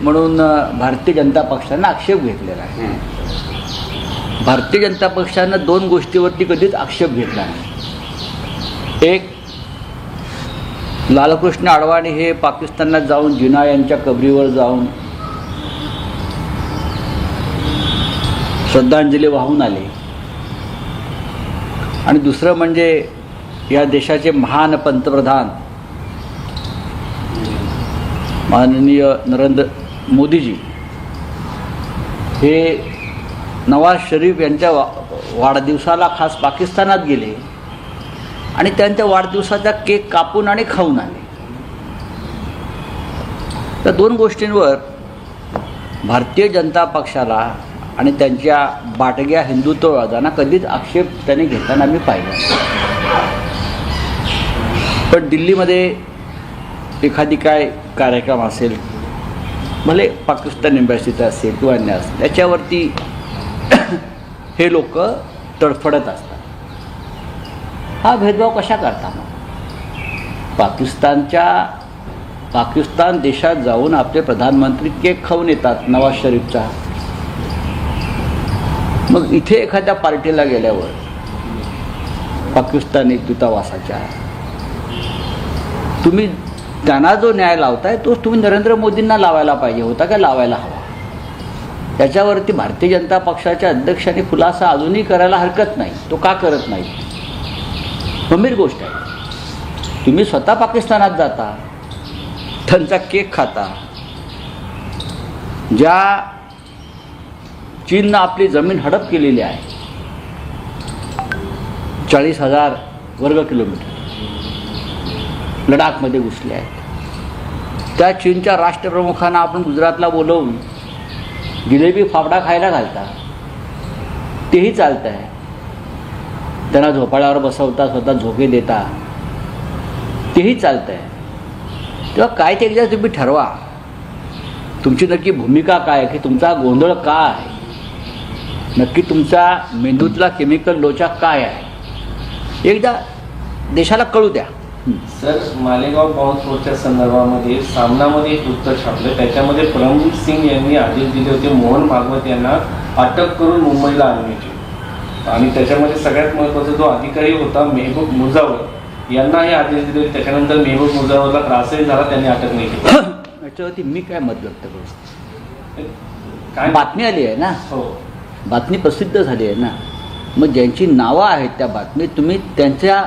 म्हणून भारतीय जनता पक्षानं आक्षेप घेतलेला आहे. भारतीय जनता पक्षानं दोन गोष्टीवरती कधीच आक्षेप घेतला नाही. एक लालकृष्ण अडवाणी हे पाकिस्तानात जाऊन जिना यांच्या कबरीवर जाऊन श्रद्धांजली वाहून आले. आणि दुसरं म्हणजे या देशाचे महान पंतप्रधान माननीय नरेंद्र मोदीजी हे नवाज शरीफ यांच्या वा वाढदिवसाला खास पाकिस्तानात गेले आणि त्यांच्या वाढदिवसाचा केक कापून आणि खाऊन आले. तर दोन गोष्टींवर भारतीय जनता पक्षाला आणि त्यांच्या बाटग्या हिंदुत्ववादांना कधीच आक्षेप त्याने घेताना मी पाहिला पण दिल्लीमध्ये एखादी काय कार्यक्रम असेल भले पाकिस्तान एम्बॅसीचं असेल किंवा अन्य असेल त्याच्यावरती हे लोक तडफडत असतात. हा भेदभाव कशा करता मग? पाकिस्तानच्या पाकिस्तान देशात जाऊन आपले प्रधानमंत्री केक खाऊन येतात नवाज शरीफचा. मग इथे एखाद्या पार्टीला गेल्यावर पाकिस्तानी दूतावासाच्या. तुम्ही त्यांना जो न्याय लावताय तो तुम्ही नरेंद्र मोदींना लावायला पाहिजे. होता का लावायला हवा? त्याच्यावरती भारतीय जनता पक्षाच्या अध्यक्षांनी खुलासा अजूनही करायला हरकत नाही. तो का करत नाही? गंभीर गोष्ट आहे. तुम्ही स्वतः पाकिस्तानात जाता त्यांचा केक खाता. ज्या चीननं आपली जमीन हडप केलेली आहे चाळीस हजार वर्ग किलोमीटर. लडाखमध्ये घुसले आहेत. त्या चीनच्या राष्ट्रप्रमुखांना आपण गुजरातला बोलवून जिलेबी फाफडा खायला घालता. तेही चालतं आहे त्यांना झोपाळ्यावर बसवता स्वतः झोके देता. तेही चालतं आहे तेव्हा काय ते एकदा तुम्ही ठरवा. तुमची नक्की भूमिका काय आहे? की तुमचा गोंधळ का आहे? नक्की तुमचा मेंदूतला केमिकल लोचा काय आहे? एकदा देशाला कळू द्या. सर मालेगाव बॉम्बस्फोटच्या संदर्भामध्ये सामनामध्ये एक वृत्त छापलं त्याच्यामध्ये परमजीत सिंग यांनी आदेश दिले होते. मोहन भागवत यांना अटक करून मुंबईला आणण्याची. आणि त्याच्यामध्ये सगळ्यात महत्त्वाचा जो अधिकारी होता मेहबूब मुजावर यांना हे आदेश दिले होते. त्याच्यानंतर मेहबूब मुजावरला त्रासही झाला. त्यांनी अटक नाही केली. याच्यावरती मी काय मत व्यक्त करू? काय? बातमी आली आहे ना? हो. बातमी प्रसिद्ध झाली आहे ना? मग ज्यांची नावं आहेत त्या बातमीत तुम्ही त्यांच्या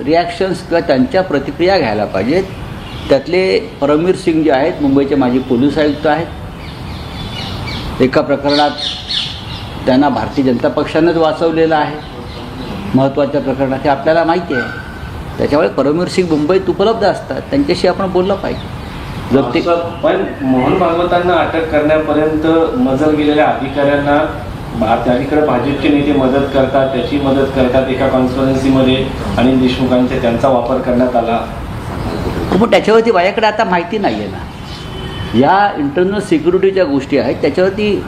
रिॲक्शन्स किंवा त्यांच्या प्रतिक्रिया घ्यायला पाहिजेत. त्यातले परमवीर सिंग जे आहेत मुंबईचे माजी पोलीस आयुक्त आहेत. एका प्रकरणात त्यांना भारतीय जनता पक्षानंच वाचवलेलं आहे. महत्त्वाच्या प्रकरणात हे आपल्याला माहिती आहे. त्याच्यामुळे परमवीर सिंग मुंबईत उपलब्ध असतात. त्यांच्याशी आपण बोललं पाहिजे. जर ते पण मोहन भागवतांना अटक करण्यापर्यंत मजल गेलेल्या अधिकाऱ्यांना भा- त्याकडे भाजपचे नेते मदत करतात त्याची मदत करतात एका कॉन्स्टिट्युन्सीमध्ये अनिल देशमुखांच्या त्यांचा वापर करण्यात आला. पण त्याच्यावरती माझ्याकडे आता माहिती नाही आहे ना. या इंटरनल सिक्युरिटीच्या गोष्टी आहेत त्याच्यावरती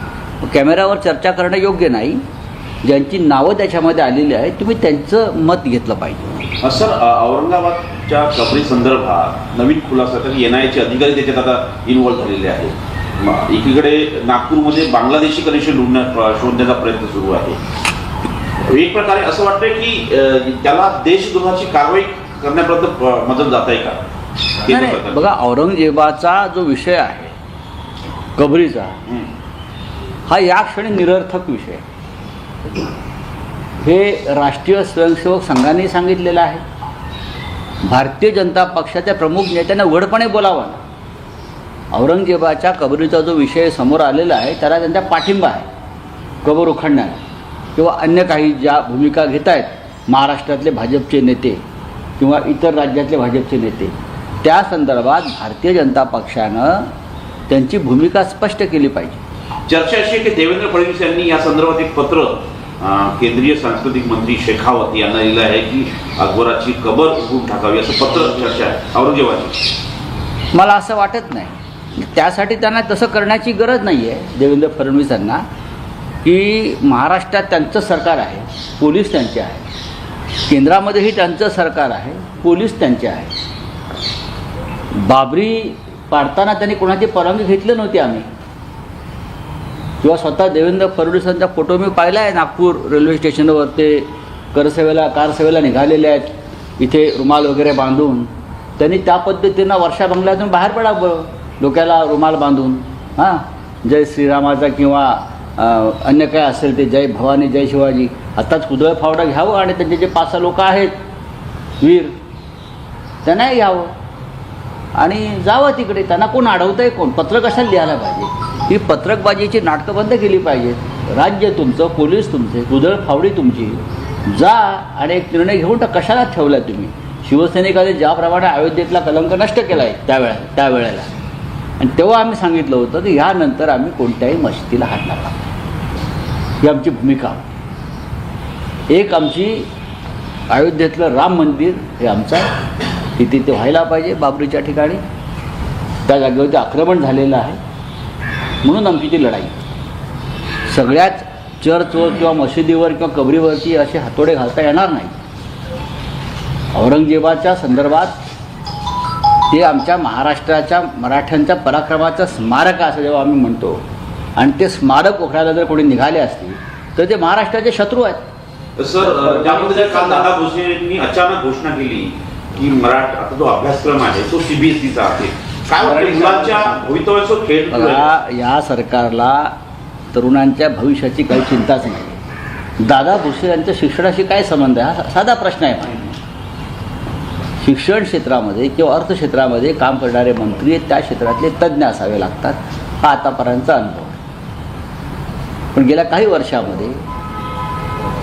कॅमेऱ्यावर चर्चा करणं योग्य नाही. ज्यांची नावं त्याच्यामध्ये आलेली आहेत तुम्ही त्यांचं मत घेतलं पाहिजे. सर औरंगाबादच्या कबरी संदर्भात नवीन खुलासा तर एन आयचे अधिकारी त्याच्यात आता इन्व्हॉल्व्ह झालेले आहेत. एकीकडे नागपूरमध्ये बांगलादेशी कनेक्शन शोधण्या शोधण्याचा प्रयत्न सुरू आहे एक प्रकारे असं वाटतंय की त्याला देशद्रोहाची कारवाई करण्यापर्यंत मदत जात आहे का? बघा औरंगजेबाचा जो विषय आहे कबरीचा हं. या क्षणी निरर्थक विषय. हे राष्ट्रीय स्वयंसेवक संघाने सांगितलेलं आहे भारतीय जनता पक्षाच्या प्रमुख नेत्यांना उघडपणे बोलावं ना औरंगजेबाच्या कबरीचा जो विषय समोर आलेला आहे त्याला त्यांचा पाठिंबा आहे. कबर उखडण्याला. किंवा अन्य काही ज्या भूमिका घेत आहेत महाराष्ट्रातले भाजपचे नेते किंवा इतर राज्यातले भाजपचे नेते त्या संदर्भात भारतीय जनता पक्षानं त्यांची भूमिका स्पष्ट केली पाहिजे. चर्चा अशी आहे की देवेंद्र फडणवीस यांनी या संदर्भात एक पत्र केंद्रीय सांस्कृतिक मंत्री शेखावत यांना लिहिलं आहे की अकबराची कबर उघडून टाकावी असं पत्र चर्चा आहे औरंगजेबाची. मला असं वाटत नाही. त्यासाठी त्यांना तसं करण्याची गरज नाही आहे देवेंद्र फडणवीसांना की महाराष्ट्रात त्यांचं सरकार आहे पोलीस त्यांचे आहे. केंद्रामध्येही त्यांचं सरकार आहे पोलीस त्यांचे आहे. बाबरी पाडताना त्यांनी कोणाची परवानगी घेतली नव्हती आम्ही. किंवा स्वतः देवेंद्र फडणवीसांचा फोटो मी पाहिला आहे नागपूर रेल्वे स्टेशनवर ते करसेवेला कारसेवेला निघालेले आहेत. इथे रुमाल वगैरे बांधून. त्यांनी त्या पद्धतीनं वर्षा बंगल्यातून बाहेर पडावं. डोक्याला रुमाल बांधून हां? जय श्रीरामाचा किंवा अन्य काय असेल ते जय भवानी जय शिवाजी आत्ताच कुदळ फावडा घ्यावं आणि त्यांचे जे पाच सहा लोक आहेत वीर त्यांनाही घ्यावं आणि जावं तिकडे त्यांना कोण अडवतंय कोण? पत्रक कशाला लिहायला पाहिजे? ही पत्रकबाजीची नाटकं बंद केली पाहिजेत राज्य तुमचं पोलीस तुमचे कुदळ फावडी तुमची. जा आणि एक निर्णय घेऊन तर कशाला ठेवला तुम्ही? शिवसैनिकाने ज्याप्रमाणे अयोध्येतला कलंक नष्ट केला आहे त्यावेळा त्यावेळेला. आणि तेव्हा आम्ही सांगितलं होतं की ह्यानंतर आम्ही कोणत्याही मशिदीला हात लावला ही आमची भूमिका एक आमची अयोध्येतलं राम मंदिर हे आमचं तिथे ते व्हायला पाहिजे बाबरीच्या ठिकाणी. त्या जागेवरती आक्रमण झालेलं आहे. म्हणून आमची ती लढाई. सगळ्याच चर्चवर किंवा मशिदीवर किंवा कबरीवरती असे हातोडे घालता येणार नाही. औरंगजेबाच्या संदर्भात ते आमच्या महाराष्ट्राच्या मराठ्यांच्या पराक्रमाचं स्मारक आहे असं जेव्हा आम्ही म्हणतो आणि ते स्मारक उघडायला जर कोणी निघाले असतील तर ते महाराष्ट्राचे शत्रू आहेत सर त्यामध्ये काल दादा भोसलेंनी अचानक घोषणा केली की मराठ आता जो अभ्यासक्रम आहे तो सीबीएसईचा आहे काय वाटतं मराठी मुलांच्या भवितव्याचं खेळ सुरू आहे? मला या सरकारला तरुणांच्या भविष्याची काही चिंताच नाही दादा भुसे यांच्या शिक्षणाशी काय संबंध आहे हा साधा प्रश्न आहे. शिक्षण क्षेत्रामध्ये किंवा अर्थक्षेत्रामध्ये काम करणारे मंत्री त्या क्षेत्रातले तज्ज्ञ असावे लागतात. हा आतापर्यंतचा अनुभव आहे. पण गेल्या काही वर्षामध्ये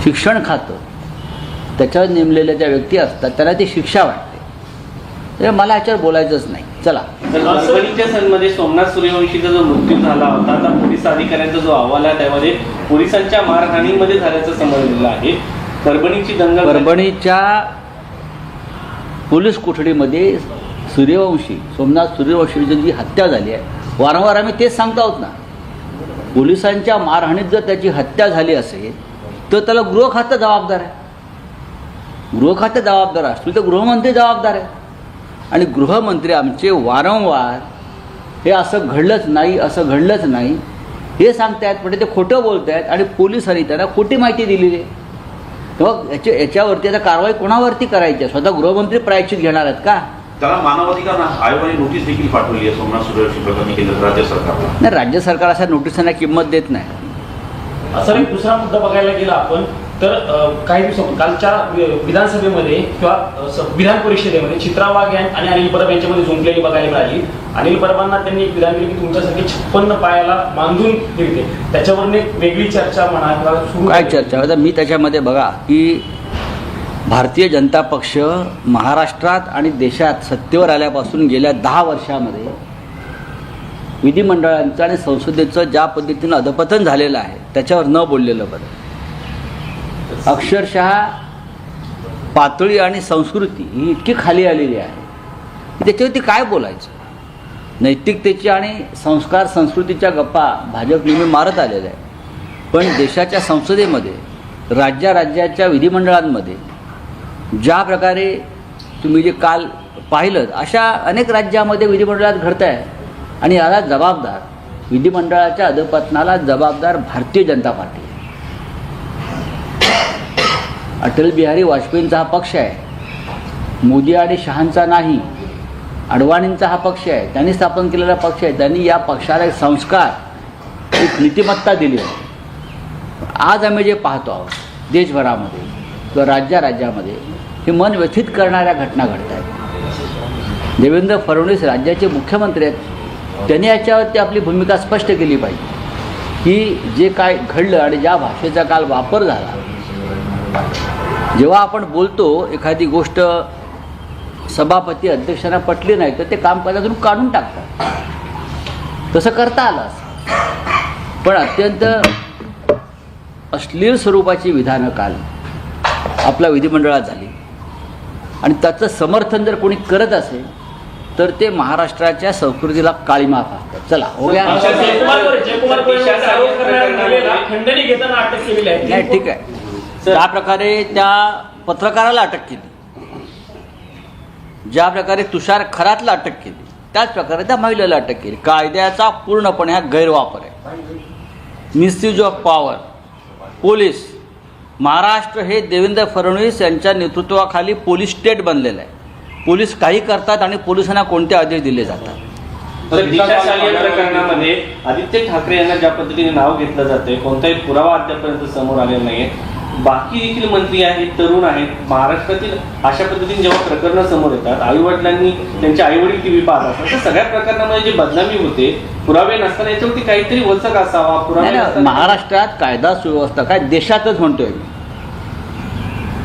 शिक्षण खातं त्याच्यावर नेमलेल्या ज्या व्यक्ती असतात त्यांना ती शिक्षा वाटते. तर मला याच्यावर बोलायचंच नाही. चला. परभणीच्या सनमध्ये सोमनाथ सूर्यवंशीचा जो मृत्यू झाला होता आता पोलीस अधिकाऱ्यांचा जो अहवाल आहे त्यामध्ये पोलिसांच्या मारहाणीमध्ये झाल्याचं समजलेलं आहे. परभणीची दंगल परभणीच्या पोलीस कोठडीमध्ये सूर्यवंशी सोमनाथ सूर्यवंशीची जी हत्या झाली आहे वारंवार आम्ही तेच सांगतो आहोत ना. पोलिसांच्या मारहाणीत जर त्याची हत्या झाली असेल तर त्याला गृह खातं जबाबदार आहे. गृह खातं जबाबदार असतील तर गृहमंत्री जबाबदार आहे. आणि गृहमंत्री आमचे वारंवार हे असं घडलंच नाही असं घडलंच नाही हे सांगतायत म्हणजे ते खोटं बोलत आहेत आणि पोलिसांनी त्यांना खोटी माहिती दिलेली आहे. तेव्हा याच्या याच्यावरती आता कारवाई कोणावरती करायची? आहे स्वतः गृहमंत्री प्रायश्चित घेणार आहेत का? त्याला मानवाधिकार आयोगाने नोटीस देखील पाठवली आहे सोमनाथ सूर्यवंशी प्रकरणी केंद्र राज्य सरकारला. नाही राज्य सरकार अशा नोटिसांना किंमत देत नाही. असा एक दुसरा मुद्दा बघायला गेला आपण. तर काही दिवसापूर्वी कालच्या विधानसभेमध्ये किंवा विधान परिषदेमध्ये चित्रा वाघ आणि अनिल परब यांच्यामध्ये जुंपलेली बघायला मिळाली. अनिल परबांना त्यांनी एक विधान केली की तुमच्यासाठी छप्पन्न पायाला बांधून फिरते. त्याच्यावरून एक वेगळी चर्चा म्हणा किंवा सुरू काय. चर्चा? मी त्याच्यामध्ये बघा की भारतीय जनता पक्ष महाराष्ट्रात आणि देशात सत्तेवर आल्यापासून गेल्या दहा वर्षामध्ये विधिमंडळांचं आणि संसदेचं ज्या पद्धतीनं अधपतन झालेलं आहे त्याच्यावर न बोललेलं बरं. अक्षरशः पातळी आणि संस्कृती ही इतकी खाली आलेली आहे की त्याच्यावरती काय बोलायचं? नैतिकतेची आणि संस्कार संस्कृतीच्या गप्पा भाजप नेहमी मारत आलेल्या आहे पण देशाच्या संसदेमध्ये राज्या राज्याच्या विधिमंडळांमध्ये ज्या प्रकारे तुम्ही जे काल पाहिलं अशा अनेक राज्यामध्ये विधिमंडळात घडत आहे आणि याला जबाबदार विधिमंडळाच्या अधपतनाला जबाबदार भारतीय जनता पार्टी आहे अटल बिहारी वाजपेयींचा हा पक्ष आहे. मोदी आणि शहांचा नाही. अडवाणींचा हा पक्ष आहे. त्यांनी स्थापन केलेला पक्ष आहे. त्यांनी या पक्षाला एक संस्कार एक नीतिमत्ता दिली आहे. आज आम्ही जे पाहतो आहोत देशभरामध्ये किंवा राज्या राज्यामध्ये हे मन व्यथित करणाऱ्या घटना घडत आहेत. देवेंद्र फडणवीस राज्याचे मुख्यमंत्री आहेत. त्यांनी याच्यावरती आपली भूमिका स्पष्ट केली पाहिजे. की जे काय घडलं आणि ज्या भाषेचा काल वापर झाला जेव्हा आपण बोलतो एखादी गोष्ट सभापती अध्यक्षांना पटली नाही तर ते कामकाजातून काढून टाकतात. तसं करता आलं पण अत्यंत अश्लील स्वरूपाची विधानं काल आपल्या विधिमंडळात झाली. आणि त्याचं समर्थन जर कोणी करत असेल तर ते महाराष्ट्राच्या संस्कृतीला काळीमा फासतात चला हो नाही ठीक आहे. ज्या प्रकारे त्या पत्रकाराला अटक केली. ज्या प्रकारे तुषार खरातला अटक केली त्याच प्रकारे त्या महिलेला अटक केली. कायद्याचा पूर्णपणे हा गैरवापर आहे. Misuse of power police Maharashtra हे देवेंद्र फडणवीस यांच्या नेतृत्वाखाली पोलीस स्टेट बनलेलं आहे. पोलीस काही करतात आणि पोलिसांना कोणते आदेश दिले जातात? प्रकरणामध्ये आदित्य ठाकरे यांना ज्या पद्धतीने नाव घेतलं जातंय कोणताही पुरावा अद्यापर्यंत समोर आलेला नाही बाकी देखील मंत्री आहेत तरुण आहेत महाराष्ट्रातील अशा पद्धतीने जेव्हा प्रकरणं समोर येतात आई वडिलांनी त्यांचे आई वडील टीव्ही पाहत असतात तर सगळ्या प्रकरणामध्ये जी बदनामी होते पुरावे नसताना याच्यावरती काहीतरी वचक असावा पुरावे महाराष्ट्रात कायदा सुव्यवस्था काय देशातच म्हणतोय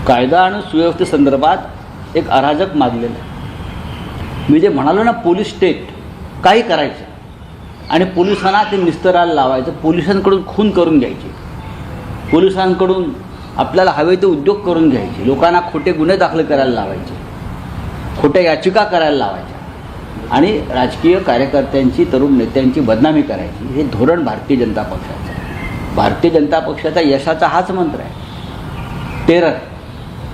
कायदा आणि सुव्यवस्थेसंदर्भात एक अराजक माजलेलं आहे. मी जे म्हणालो ना पोलीस स्टेट काही करायचं आणि पोलिसांना ते निस्तरायला लावायचं पोलिसांकडून खून करून घ्यायचे. पोलिसांकडून आपल्याला हवे ते उद्योग करून घ्यायचे. लोकांना खोटे गुन्हे दाखल करायला लावायचे. खोट्या याचिका करायला लावायच्या आणि राजकीय कार्यकर्त्यांची तरुण नेत्यांची बदनामी करायची. हे धोरण भारतीय जनता पक्षाचं आहे. भारतीय जनता पक्षाचा यशाचा हाच मंत्र आहे. टेरर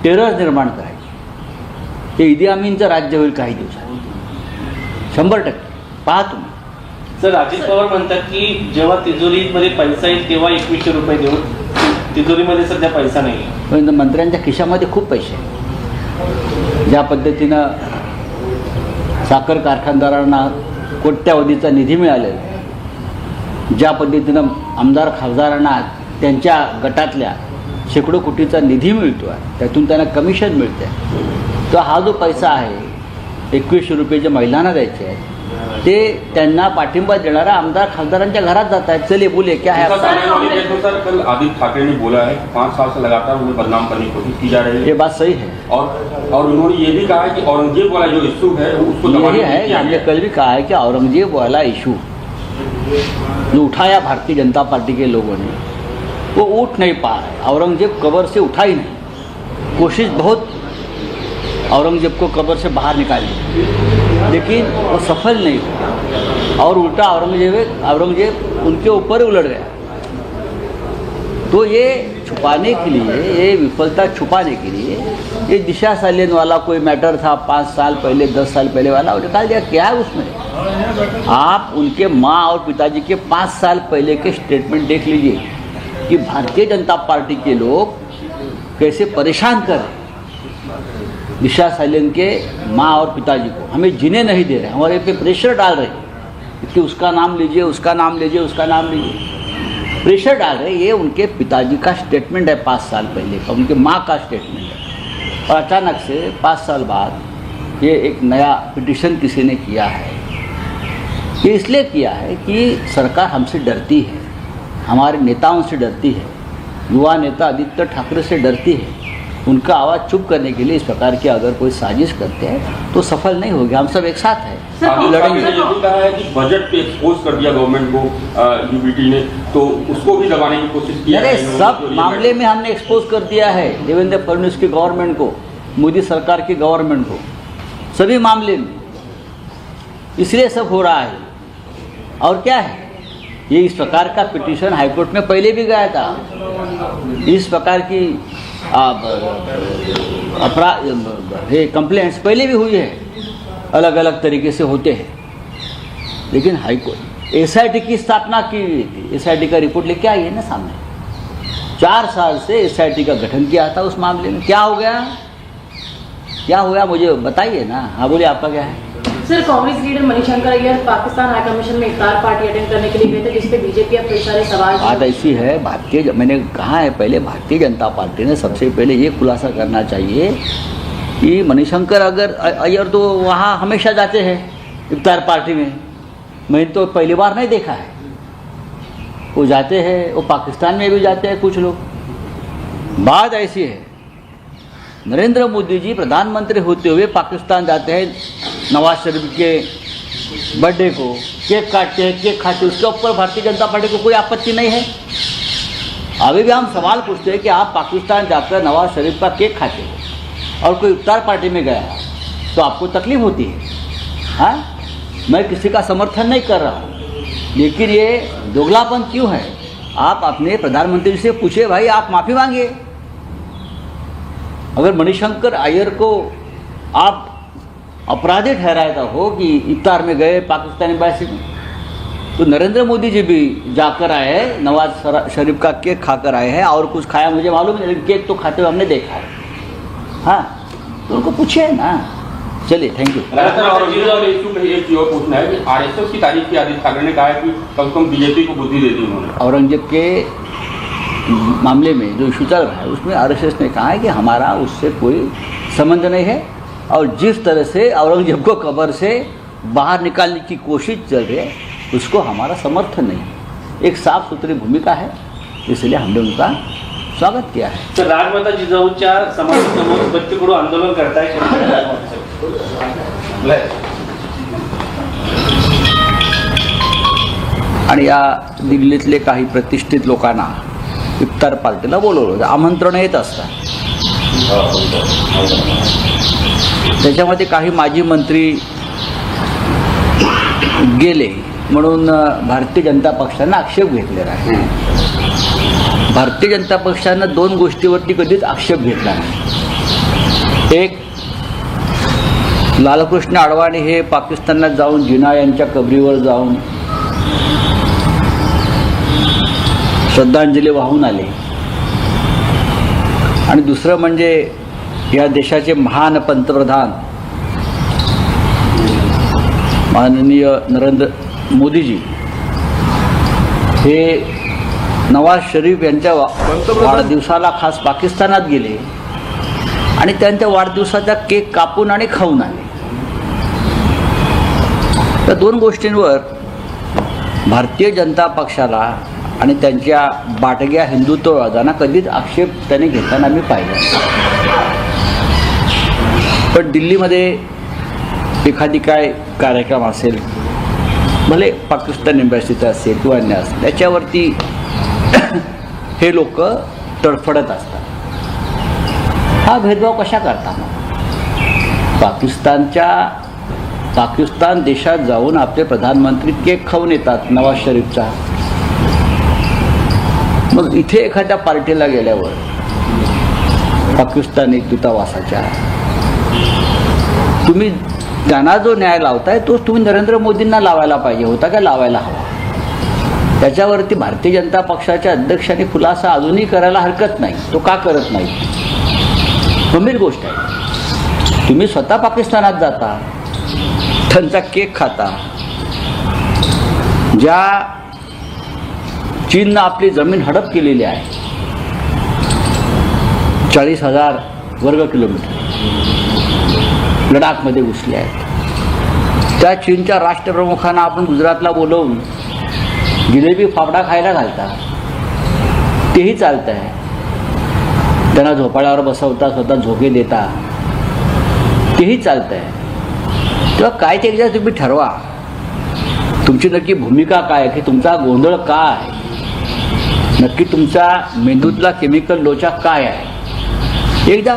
टेरर निर्माण करायचे. ते इदी अमीनचं राज्य होईल काही दिवसात. शंभर टक्के. पहा तुम्ही. सर अजित पवार म्हणतात की जेव्हा तिजोरीमध्ये पैसा येईल तेव्हा एकवीसशे रुपये देऊन तिजोरीमध्ये सध्या पैसा नाही पण मंत्र्यांच्या खिशामध्ये खूप पैसे आहेत. ज्या पद्धतीनं साखर कारखानदारांना कोट्यावधीचा निधी मिळालेला आहे ज्या पद्धतीनं आमदार खासदारांना त्यांच्या गटातल्या शेकडो कोटीचा निधी मिळतो आहे त्यातून त्यांना कमिशन मिळते तर हा जो पैसा आहे एकवीसशे रुपये जे महिलांना द्यायचे आहेत ते त्यांना पाठिंबा देणाऱ्या आमदार खासदारांच्या घरात जात आहेत. चले बोले क्या है सर कल आदित्य ठाकरे ने बोला है पाँच साल से लगातार उन्हें बदनाम करने की कोशिश की जा रही ये है बात सही है। और और उन्होंने ये भी कहा है कि औरंगजेब वाला जो इशू है उसको यही है हमने। कल भी कहा है कि औरंगजेब वाला इशू जो उठाया भारतीय जनता पार्टी के लोगों ने वो उठ नहीं पा औरंगजेब कबर से उठा ही नहीं। कोशिश बहुत औरंगजेब को कबर से बाहर निकाली। लेकिन वो सफल नहीं हुआ और उल्टा औरंगज़ेब औरंगज़ेब उनके ऊपर उलट गया। तो ये छुपाने के लिए, ये विफलता छुपाने के लिए, ये दिशा सालियन वाला कोई मैटर था, पाँच साल पहले, दस साल पहले वाला, वो निकाल दिया। क्या है उसमें? आप उनके माँ और पिताजी के पाँच साल पहले के स्टेटमेंट देख लीजिए कि भारतीय जनता पार्टी के लोग कैसे परेशान कर रहे दिशा सालियन के माँ और पिताजी को। हमें जीने नहीं दे रहे, हमारे पे प्रेशर डाल रहे। हैं कि उसका नाम लीजिए, उसका नाम लीजिए, उसका नाम लीजिए। प्रेशर डाल रहे, ये उनके पिताजी का स्टेटमेंट है पाँच साल पहले का, उनके माँ का स्टेटमेंट है। और अचानक से पाँच साल बाद ये एक नया पिटिशन किसी ने किया है। ये इसलिए किया है कि सरकार हमसे डरती है, हमारे नेताओं से डरती है, युवा नेता आदित्य ठाकरे से डरती है। उनका आवाज़ चुप करने के लिए इस प्रकार की अगर कोई साजिश करते हैं तो सफल नहीं होगी हम सब एक साथ हैं। भी कहा है कि बजट पे एक्सपोज कर दिया गवर्नमेंट को यूबीटी ने तो उसको भी दबाने की कोशिश की अरे सब मामले में हमने एक्सपोज कर दिया है देवेंद्र फडणवीस की गवर्नमेंट को मोदी सरकार की गवर्नमेंट को सभी मामले में। इसलिए सब हो रहा है। और क्या है? ये इस प्रकार का पिटीशन हाईकोर्ट में पहले भी गया था। इस प्रकार की अपराध कंप्लेंट्स पहले भी हुई है अलग अलग तरीके से होते हैं। लेकिन हाईकोर्ट एसआईटी की स्थापना की गई थी। एसआईटी का रिपोर्ट लेके आई है ना सामने? चार साल से एसआईटी का गठन किया था उस मामले में। क्या हो गया? क्या हुआ? मुझे बताइए ना। हाँ बोलिए, आपका क्या है? Sir Congress leader Manishankar Aiyar Pakistan high commission में इफ्तार पार्टी अटेंड करने के लिए गए थे जिसपे बीजेपी अब कई सारे सवाल बात ऐसी है भारतीय मैंने कहा है पहले भारतीय जनता पार्टी ने सबसे पहले ये खुलासा करना चाहिए कि मणिशंकर अगर अ- अय्यर तो वहाँ हमेशा जाते हैं इफ्तार पार्टी में। मैंने तो पहली बार नहीं देखा है। वो जाते हैं वो पाकिस्तान में भी जाते हैं कुछ लोग। बात ऐसी है। नरेंद्र मोदी जी प्रधानमंत्री होते हुए पाकिस्तान जाते हैं नवाज़ शरीफ के बर्थडे को। केक काटते हैं, केक खाते उसके ऊपर भारतीय जनता पार्टी को कोई आपत्ति नहीं है। अभी भी हम सवाल पूछते हैं कि आप पाकिस्तान जाकर नवाज़ शरीफ का केक खाते हो और कोई इफ्तार पार्टी में गया तो आपको तकलीफ़ होती है? हाँ? मैं किसी का समर्थन नहीं कर रहा हूँ। लेकिन ये दोगलापन क्यों है? आप अपने प्रधानमंत्री से पूछे भाई, आप माफ़ी मांगिए। अगर मणिशंकर अय्यर को आप अपराधी ठहराया था हो कि इफ्तार में गए पाकिस्तानी एम्बेसी में तो नरेंद्र मोदी जी भी जाकर आए हैं नवाज़ शरीफ का केक खाकर आए हैं और कुछ खाया मुझे मालूम नहीं लेकिन केक तो खाते हुए हमने देखा है। हाँ तो उनको पूछे ना। चलिए थैंक यू पूछना है कि आरएसएस की तारीफ़ की आदित्य ठाकरे ने कहा है कि कम से कम बीजेपी को बुद्धि दे दी उन्होंने। औरंगज़ेब के मामले में जो इशू चल रहा है उसमें आरएसएस ने कहा है कि हमारा उससे कोई संबंध नहीं है और जिस तरह से औरंगजेब को कब्र से बाहर निकालने की कोशिश चल रही है उसको हमारा समर्थन नहीं है। एक साफ सुथरी भूमिका है इसलिए हमने उनका स्वागत किया है। तर राजमाता जिजाऊच्या समाधीसमोर बच्चेकडू आंदोलन करताय आणि या दिल्लीतले काही प्रतिष्ठित लोकांना इफ्तार पार्टीला बोलवलं. म्हणजे आमंत्रण येत असतात. त्याच्यामध्ये काही माजी मंत्री गेले म्हणून भारतीय जनता पक्षानं आक्षेप घेतलेला आहे. भारतीय जनता पक्षानं दोन गोष्टीवरती कधीच आक्षेप घेतला नाही. एक लालकृष्ण अडवाणी हे पाकिस्तानात जाऊन जिना यांच्या कबरीवर जाऊन श्रद्धांजली वाहून आले. आणि दुसरं म्हणजे या देशाचे महान पंतप्रधान माननीय नरेंद्र मोदीजी हे नवाज शरीफ यांच्या वाढदिवसाला खास पाकिस्तानात गेले आणि त्यांच्या वाढदिवसाचा केक कापून आणि खाऊन आले. त्या दोन गोष्टींवर भारतीय जनता पक्षाला आणि त्यांच्या बाटग्या हिंदुत्ववादांना कधीच आक्षेप त्याने घेताना मी पाहिला. पण दिल्लीमध्ये एखादी काय कार्यक्रम असेल भले पाकिस्तान एम्बॅसीचा असेल किंवा अन्य असेल त्याच्यावरती हे लोक तडफडत असतात. हा भेदभाव कशा करता मग पाकिस्तानच्या पाकिस्तान देशात जाऊन आपले प्रधानमंत्री केक खाऊन येतात नवाज शरीफचा. मग इथे एखाद्या पार्टीला गेल्यावर पाकिस्तानी दूतावासाच्या तुम्ही त्यांना जो न्याय लावताय तोच तुम्ही नरेंद्र मोदींना लावायला पाहिजे होता का लावायला हवा? त्याच्यावरती भारतीय जनता पक्षाच्या अध्यक्षांनी खुलासा अजूनही करायला हरकत नाही. तो का करत नाही? गंभीर गोष्ट आहे. तुम्ही स्वतः पाकिस्तानात जाता त्यांचा केक खाता. ज्या चीननं आपली जमीन हडप केलेली आहे. चाळीस हजार वर्ग किलोमीटर लडाखमध्ये घुसले आहेत. त्या चीनच्या राष्ट्रप्रमुखांना आपण गुजरातला बोलवून जिलेबी फाफडा खायला घालता. तेही चालतं आहे त्यांना झोपाळ्यावर बसवता स्वतः झोके देता. तेही चालतं आहे तेव्हा काय ते एकदा तुम्ही ठरवा? तुमची नक्की भूमिका काय आहे? की तुमचा गोंधळ काय? आहे नक्की तुमचा मेंदूतला केमिकल लोचा काय आहे? एकदा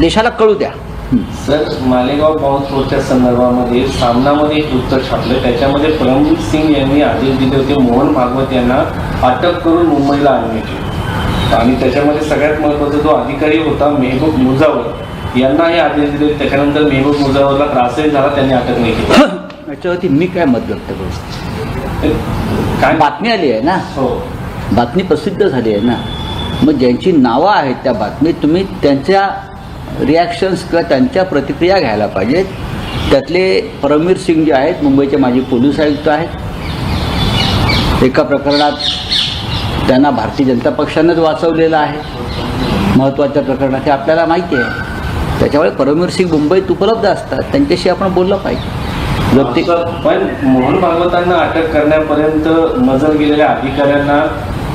देशाला कळू द्या. सर मालेगाव बॉम्ब स्फोटच्या संदर्भामध्ये सामनामध्ये एक वृत्त छापलं त्याच्यामध्ये परमवीर सिंग यांनी आदेश दिले होते. मोहन भागवत यांना अटक करून मुंबईला आणण्याचे. आणि त्याच्यामध्ये सगळ्यात महत्त्वाचा जो अधिकारी होता मेहबूब मुजावर यांना हे आदेश दिले. त्याच्यानंतर मेहबूब मुजावरला त्रासही झाला. त्यांनी अटक नाही केली. याच्यावरती मी काय मत व्यक्त करू? काय? बातमी आली आहे ना? हो. बातमी प्रसिद्ध झाली आहे ना. मग ज्यांची नावं आहेत त्या बातमीत तुम्ही त्यांच्या रिॲक्शन्स किंवा त्यांच्या प्रतिक्रिया घ्यायला पाहिजेत. त्यातले परमवीर सिंग जे आहेत मुंबईचे माजी पोलीस आयुक्त आहेत. एका प्रकरणात त्यांना भारतीय जनता पक्षानंच वाचवलेलं आहे. महत्त्वाच्या प्रकरणात हे आपल्याला माहिती आहे. त्याच्यामुळे परमवीर सिंग मुंबईत उपलब्ध असतात. त्यांच्याशी आपण बोललं पाहिजे. पण मोहन भागवतांना अटक करण्यापर्यंत मजल गेलेल्या अधिकाऱ्यांना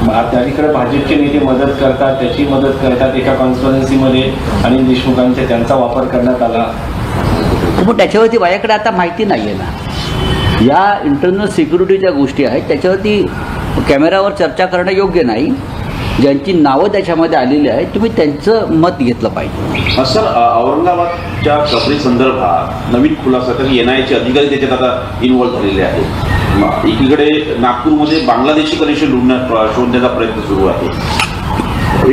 भा- भाजपचे नेते मदत करतात त्याची मदत करतात एका कॉन्स्परन्सीमध्ये अनिल देशमुखांच्या त्यांचा वापर करण्यात आला. पण त्याच्यावरती माझ्याकडे आता माहिती नाही आहे ना. या इंटरनल सिक्युरिटीच्या गोष्टी आहेत त्याच्यावरती कॅमेरावर चर्चा करणं योग्य नाही. ज्यांची नावं त्याच्यामध्ये आलेली आहेत तुम्ही त्यांचं मत घेतलं पाहिजे. सर औरंगाबादच्या कबरी संदर्भात नवीन खुलासा तर एन आयचे अधिकारी त्याच्यात आता इन्व्हॉल्व्ह झालेले आहेत. एकीकडे नागपूरमध्ये बांगलादेशी कनेक्शन शोधण्याचा प्रयत्न सुरू आहे.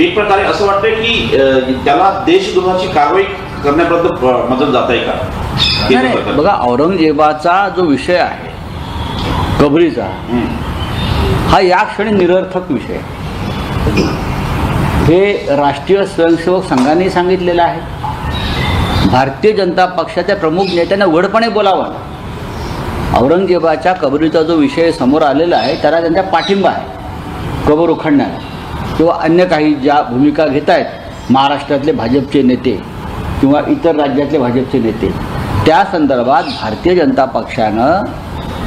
एक प्रकारे असं वाटतंय की त्याला देशद्रोहाची कारवाई करण्यापर्यंत मदत जात आहे का? बघा औरंगजेबाचा जो विषय आहे कबरीचा. हा या क्षणी निरर्थक विषय आहे. हे राष्ट्रीय स्वयंसेवक संघाने सांगितलेलं आहे. भारतीय जनता पक्षाच्या प्रमुख नेत्यांना उघडपणे बोलावं. औरंगजेबाच्या कबरीचा जो विषय समोर आलेला आहे त्याला त्यांचा पाठिंबा आहे. कबर उखडण्याला. किंवा अन्य काही ज्या भूमिका घेत आहेत महाराष्ट्रातले भाजपचे नेते किंवा इतर राज्यातले भाजपचे नेते त्या संदर्भात भारतीय जनता पक्षानं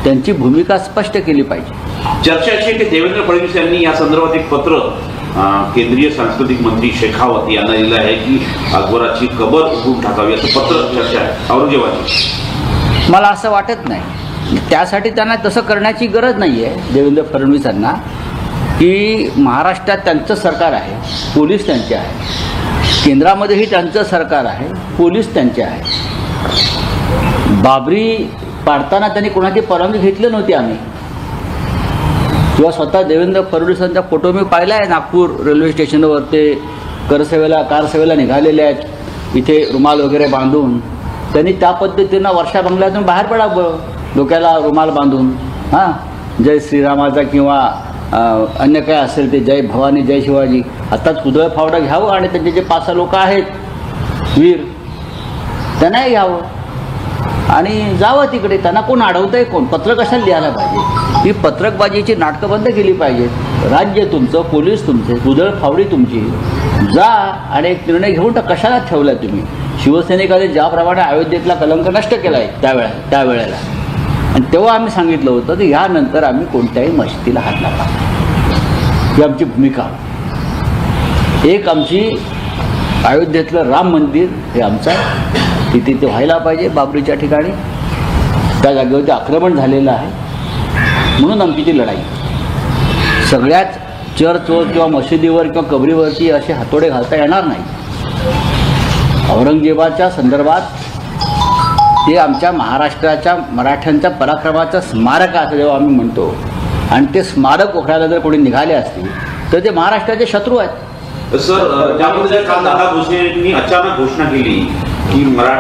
त्यांची भूमिका स्पष्ट केली पाहिजे. चर्चा अशी की देवेंद्र फडणवीस यांनी या संदर्भात एक पत्र केंद्रीय सांस्कृतिक मंत्री शेखावत यांना लिहिलं आहे की अकबराची कबर उठून टाकावी असं पत्र चर्चा आहे. औरंगजेबाची. मला असं वाटत नाही. त्यासाठी त्यांना तसं करण्याची गरज नाही आहे देवेंद्र फडणवीसांना की महाराष्ट्रात त्यांचं सरकार आहे पोलीस त्यांचे आहे. केंद्रामध्येही त्यांचं सरकार आहे पोलीस त्यांचे आहे. बाबरी पाडताना त्यांनी कोणाची परवानगी घेतली नव्हती आम्ही. किंवा स्वतः देवेंद्र फडणवीसांचा फोटो मी पाहिला आहे नागपूर रेल्वे स्टेशनवर ते करसेवेला कारसेवेला निघालेले आहेत. इथे रुमाल वगैरे बांधून. त्यांनी त्या पद्धतीनं वर्षा बंगल्यातून बाहेर पडावं. डोक्याला रुमाल बांधून. हां? जय श्रीरामाचा किंवा अन्य काय असेल ते जय भवानी जय शिवाजी. आत्ताच कुदळ फावडा घ्यावं आणि त्यांचे जे पाच सहा लोक आहेत वीर त्यांनाही घ्यावं. आणि जावं तिकडे. त्यांना कोण अडवतंय कोण? पत्रक कशाला लिहायला पाहिजे? ही पत्रकबाजीची नाटकं बंद केली पाहिजेत. राज्य तुमचं पोलीस तुमचे कुदळ फावडी तुमची. जा आणि एक निर्णय घेऊन तर कशाला ठेवला तुम्ही? शिवसैनिकाने ज्याप्रमाणे अयोध्येतला कलंक नष्ट केला आहे त्यावेळा त्यावेळेला. आणि तेव्हा आम्ही सांगितलं होतं की ह्यानंतर आम्ही कोणत्याही मशिदीला हात लावला ही आमची भूमिका. एक आमची अयोध्येतलं राम मंदिर हे आमचं की तिथे व्हायला पाहिजे बाबरीच्या ठिकाणी. त्या जागेवरती आक्रमण झालेलं आहे. म्हणून आमची ती लढाई. सगळ्याच चर्चवर किंवा मशिदीवर किंवा कबरीवरती असे हातोडे घालता येणार नाही. औरंगजेबाच्या संदर्भात ते आमच्या महाराष्ट्राच्या मराठ्यांच्या पराक्रमाचं स्मारक असं जेव्हा आम्ही म्हणतो आणि ते स्मारक उखडायला जर कोणी निघाले असतील तर ते महाराष्ट्राचे शत्रू आहेत. सर त्यामध्ये काल दादा भुसे यांनी अचानक घोषणा केली की मराठा